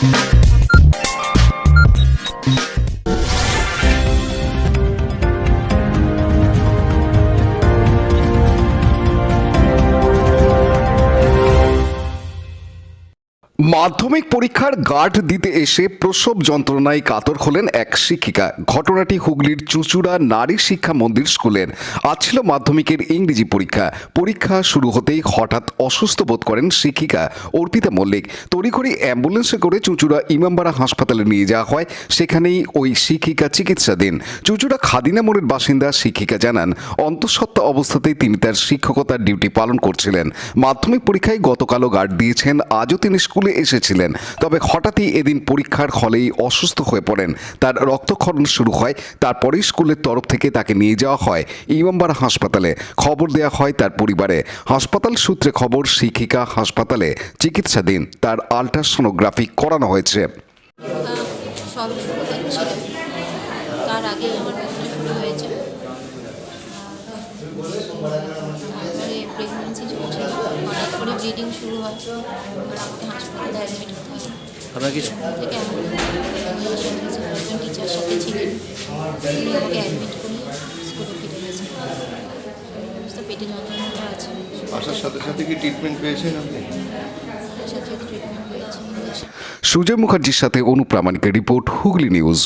Thank you. মাধ্যমিক পরীক্ষার guard দিতে এসে প্রসব যন্ত্রণায় কাতর হলেন এক শিক্ষিকা। ঘটনাটি হুগলির চুচুড়া নারী শিক্ষা মন্দির স্কুলের। আজ ছিল মাধ্যমিকের ইংরেজি পরীক্ষা। পরীক্ষা শুরু হতেই হঠাৎ অসুস্থ বোধ করেন শিক্ষিকা অর্পিতা মল্লিক। তড়িঘড়ি অ্যাম্বুলেন্সে করে চুচুড়া ইমামবাড়া হাসপাতালে নিয়ে যাওয়া হয়। সেখানেই ওই শিক্ষিকা চিকিৎসাধীন চুচুড়া খাদিনা মোড়ের বাসিন্দা শিক্ষিকা জানান, অন্তঃসত্ত্বা অবস্থাতেই তিনি তার শিক্ষকতার ডিউটি পালন করছিলেন। মাধ্যমিক পরীক্ষায় গতকালও গার্ড দিয়েছেন। আজও তিনি স্কুলে এসেছিলেন। তবে হঠাৎই এদিন পরীক্ষার হলেই অসুস্থ হয়ে পড়েন। তার রক্তক্ষরণ শুরু হয়, তারপরেই স্কুলের তরফ থেকে তাকে নিয়ে যাওয়া হয় ইমামবাড়া হাসপাতালে। খবর দেওয়া হয় তার পরিবারে। হাসপাতাল সূত্রে খবর, শিক্ষিকা হাসপাতালে চিকিৎসাধীন। তার আলট্রাসোনোগ্রাফি করানো হয়েছে। তার আগেই আমার হয়েছে। করে ব্লিডিং শুরু হয় এবার আমাকে হাসপাতালে অ্যাডমিট হতে হয়। আপনার টিচার সাথে ছিলেন। আমাকে অ্যাডমিট করে স্কুলে ফিরে গেছেন। পেটে যন্ত্রণাটা আছে। আসার সাথে সাথে কি ট্রিটমেন্ট পেয়েছেন আপনি? সুজয় মুখার্জির সাথে অনুপ্রামাণিকের রিপোর্ট হুগলি নিউজ।